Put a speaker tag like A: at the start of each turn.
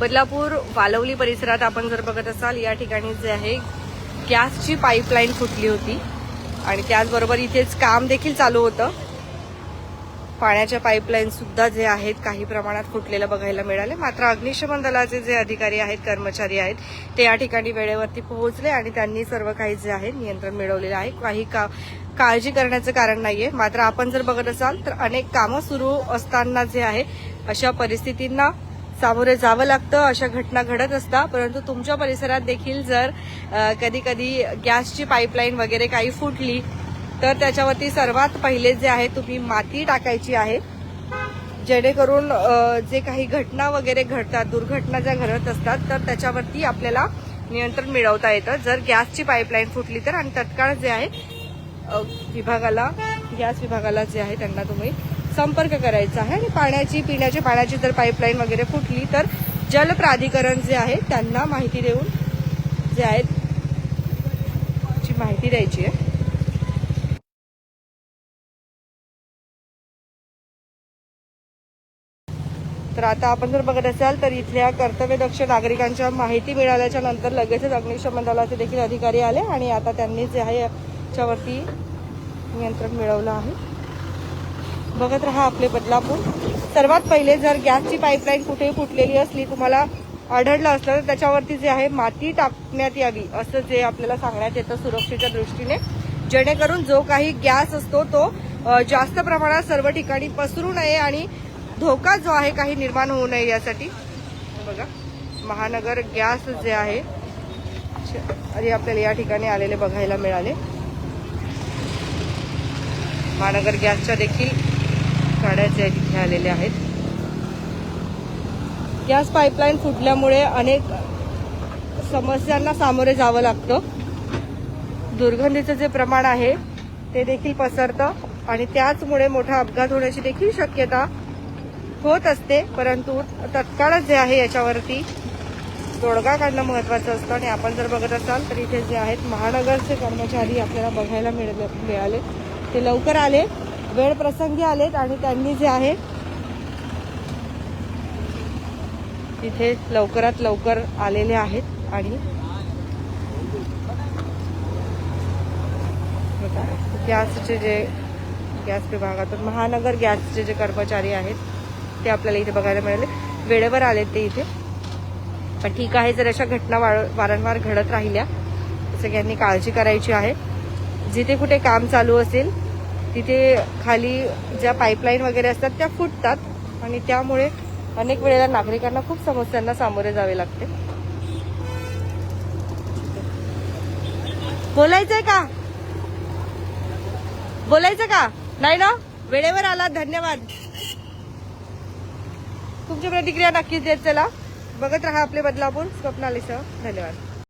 A: बदलापूर वालवली परिसरात आपण जर बघत असाल या ठिकाणी जे आहे गॅसची पाईपलाईन फुटली होती. आणि त्याचबरोबर इथेच काम देखील चालू होतं. पाण्याच्या पाईपलाईन सुद्धा जे आहेत काही प्रमाणात फुटलेलं बघायला मिळाले. मात्र अग्निशमन दलाचे जे अधिकारी आहेत कर्मचारी आहेत ते या ठिकाणी वेळेवरती पोहोचले आणि त्यांनी सर्व काही जे आहे नियंत्रण मिळवलेलं आहे. काही का काळजी करण्याचं कारण नाहीये. मात्र आपण जर बघत असाल तर अनेक कामं सुरू असताना जे आहे अशा परिस्थितींना सामोरे जावं लागतं अशा घटना घडत असतात. परंतु तुमच्या परिसरात देखील जर कधी कधी गॅसची पाईपलाईन वगैरे काही फुटली तर त्याच्यावरती सर्वात पहिले जे आहे तुम्ही माती टाकायची आहे. जेणेकरून जे काही घटना वगैरे घडतात दुर्घटना ज्या घडत असतात तर त्याच्यावरती आपल्याला नियंत्रण मिळवता येतं. जर गॅसची पाईपलाईन फुटली तर आणि तत्काळ जे आहे विभागाला गॅस विभागाला जे आहे त्यांना तुम्ही संपर्क करायचा आहे. आणि पाण्याची पिण्याच्या पाण्याची जर पाईपलाईन वगैरे फुटली तर जल प्राधिकरण जे आहे त्यांना माहिती देऊन जे आहेत ची माहिती द्यायची आहे. तर आता आपण जर बघत असाल तर इथल्या कर्तव्यदक्ष नागरिकांच्या माहिती मिळाल्याच्या नंतर लगेचच अग्निशमन दलाचे देखील अधिकारी आले आणि आता त्यांनी जे आहे याच्यावरती नियंत्रण मिळवलं आहे. बघत राहा आपले बदलापूर. सर्वात पहिले जर गॅसची पाईपलाईन कुठे फुटलेली असली तुम्हाला आढळलं असलं तर त्याच्यावरती जे आहे माती टाकण्यात यावी असं जे आपल्याला सांगण्यात येतं सुरक्षेच्या दृष्टीने. जेणेकरून जो काही गॅस असतो तो जास्त प्रमाणात सर्व ठिकाणी पसरू नये आणि धोका जो आहे काही निर्माण होऊ नये यासाठी. बघा महानगर गॅस जे आहे अरे आपल्याला या ठिकाणी आलेले बघायला मिळाले. महानगर गॅसच्या देखील गाड्या ज्या आहेत तिथे आलेल्या आहेत. गॅस पाईपलाईन फुटल्यामुळे अनेक समस्यांना सामोरे जावं लागतं. दुर्गंधीचं जे प्रमाण आहे ते देखील पसरतं आणि त्याचमुळे मोठा अपघात होण्याची देखील शक्यता होत असते. परंतु तत्काळच जे आहे याच्यावरती तोडगा काढणं महत्वाचं असतं आणि आपण जर बघत असाल तर इथे जे आहेत महानगरचे कर्मचारी आपल्याला बघायला मिळाले. ते लवकर आले. वेळ प्रसंगी आलेत आणि त्यांनी जे आहे तिथे लवकरात लवकर आलेले आहेत आणि गॅसचे जे गॅस विभागातून महानगर गॅसचे जे कर्मचारी आहेत ते आपल्याला इथे बघायला मिळाले. वेळेवर आलेत ते इथे. पण ठीक आहे जर अशा घटना वारंवार घडत राहिल्या सगळ्यांनी काळजी करायची आहे. जिथे कुठे काम चालू असेल तिथे खाली ज्या पाईपलाईन वगैरे असतात त्या फुटतात. आणि त्यामुळे अनेक वेळेला नागरिकांना खूप समस्यांना सामोरे जावे लागते. बोलायचंय का? बोलायचं का? नाही ना? वेळेवर आला धन्यवाद. तुमची प्रतिक्रिया नक्कीच देत चला. बघत राहा आपले बदलापूर. स्वप्नालीसह धन्यवाद.